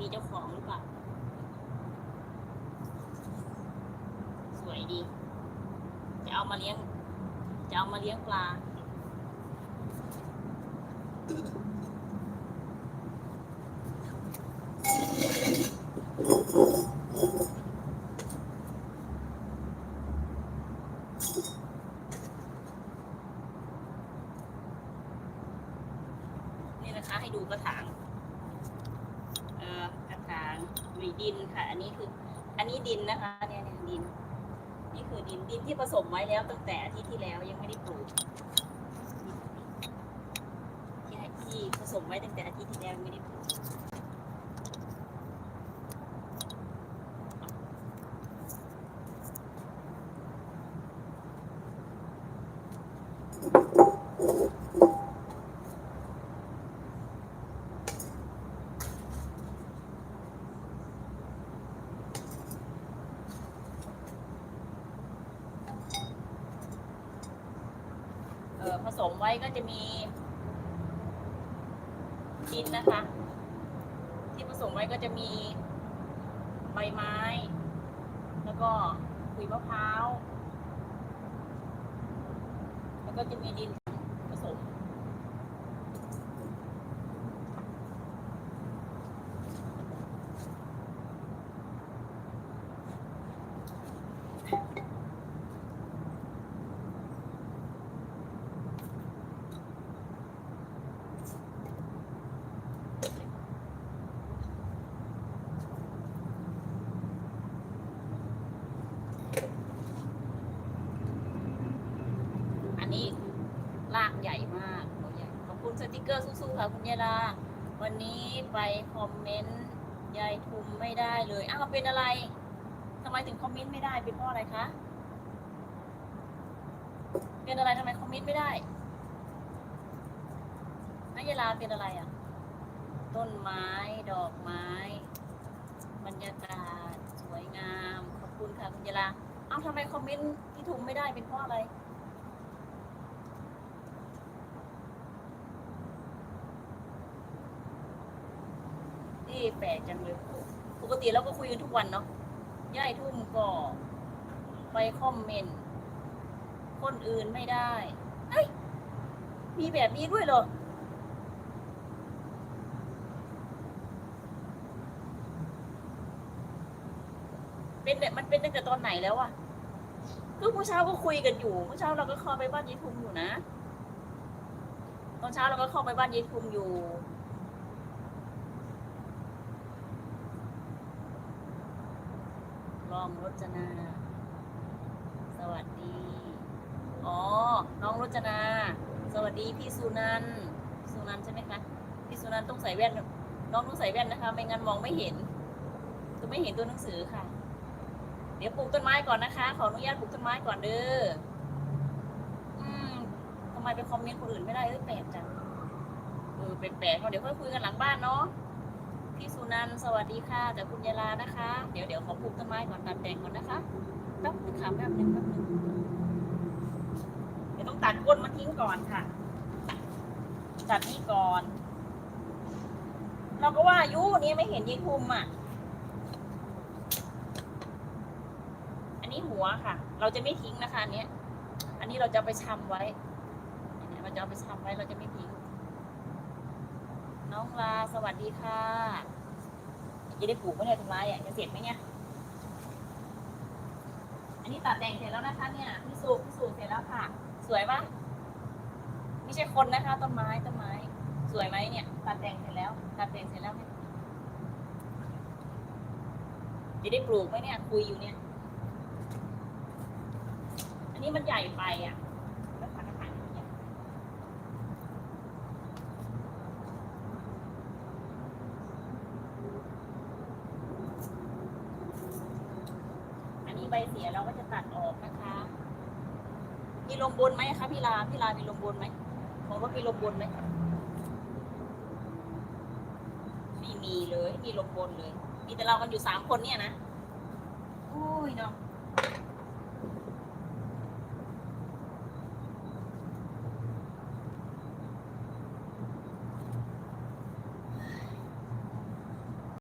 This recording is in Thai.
มีเจ้าของหรือเปล่า สวยดี จะเอามาเลี้ยง จะเอามาเลี้ยงปลา นี่นะคะให้ดูกระถาง หรือดินค่ะ อันนี้คือ อันนี้ดินนะคะเนี่ยเนี่ยดิน นี่คือดินดินที่ผสมไว้แล้วตั้งแต่อาทิตย์ที่แล้วยังไม่ได้ปลูกที่ที่ผสมไว้ตั้งแต่อาทิตย์ที่แล้วยังไม่ได้ปลูก ออผสมไว้ก็จะมีดินนะคะ ที่ผสมไว้ก็จะมีใบไม้ แล้วก็ขุยมะพร้าว แล้วก็จะมีดินผสม อั นี้ลากใหญ่มากตัวใหญ่ขอบคุณสติกเกอร์สู้ๆค่ะคุณยายลาวันนี้ไปคอมเมนต์ยายทุมไม่ได้เลยอ้าวเป็นอะไรทำไมถึงคอมเมนต์ไม่ได้เป็นเพราะอะไรคะเป็นอะไรทำไมคอมเมนต์ไม่ได้นายายลาเป็นอะไรอะ ต้นไม้ดอกไม้ บรรยากาศสวยงาม ขอบคุณค่ะคุณยายลา เอ้าทำไมคอมเมนต์ที่ทุมไม่ได้เป็นเพราะอะไร แปลกจังเลยปกติเราก็คุยกันทุกวันเนาะย่ายทุ่มก็ ไปคอมเมนต์คนอื่นไม่ได้เฮ้ยมีแบบนี้ด้วยเหรอเป็นแบบมันเป็นตั้งแต่ตอนไหนแล้วอะก็เมื่อเช้าก็คุยกันอยู่เมื่อเช้าเราก็เข้าไปบ้านยายทุมอยู่นะ ตอนเช้าเราก็เข้าไปบ้านยายทุมอยู่ รองรจนา สวัสดี อ๋อ น้องรจนา สวัสดีพี่สุนันสุนันใช่ไหมคะ พี่สุนันต้องใส่แว่น น้องต้องใส่แว่นนะคะ ไม่งั้นมองไม่เห็นจะไม่เห็นตัวหนังสือค่ะ เดี๋ยวปลูกต้นไม้ก่อนนะคะ ขออนุญาตปลูกต้นไม้ก่อนเด้ออืมทำไมไปคอมเมนต์คนอื่นไม่ได้เอ้ยแปลกจัง เออแปลกๆเนาเดี๋ยวค่อยคุยกันหลังบ้านเนาะ พี่สุนันท์สวัสดีค่ะจากคุณยาลานะคะ เดี๋ยวเดี๋ยวขอปลูกต้นไม้ก่อนตัดแต่งก่อนนะคะแป๊บนึงค่ะแป๊บนึงแป๊บนึงเดี๋ยวต้องตัดก้นมันทิ้งก่อนค่ะ ตัดนี่ก่อน เราก็ว่าอายุนี้ไม่เห็นยีทุมอะ อันนี้หัวค่ะ เราจะไม่ทิ้งนะคะอันเนี้ยอันนี้เราจะไปชำไว้เราจะเอาไปชำไว้เราจะไม่ทิ้ง น้องลาสวัสดีค่ะจะได้ปลูกไหมเนี่ยต้นไม้อะจะเสร็จไหมเนี่ย อันนี้ตัดแต่งเสร็จแล้วนะคะเนี่ยพิสูจน์พิสูจน์เสร็จแล้วค่ะ สวยปะไม่ใช่คนนะคะ ต้นไม้ต้นไม้ สวยไหมเนี่ย ตัดแต่งเสร็จแล้ว ตัดแต่งเสร็จแล้วจะได้ปลูกไหมเนี่ยคุยอยู่เนี่ย อันนี้มันใหญ่ไปอะแล้วถังกระถางมันใหญ่ อันนี้ ใบเสียเราก็จะตัดออกนะคะ มีลมบนไหมคะพี่ลาพี่ลามีลมบนไหมของรถมีลมบนไหมไม่มีเลยมีลมบนเลย มีแต่เรากันอยู่สามคนเนี่ยนะอุ้ยเนาะ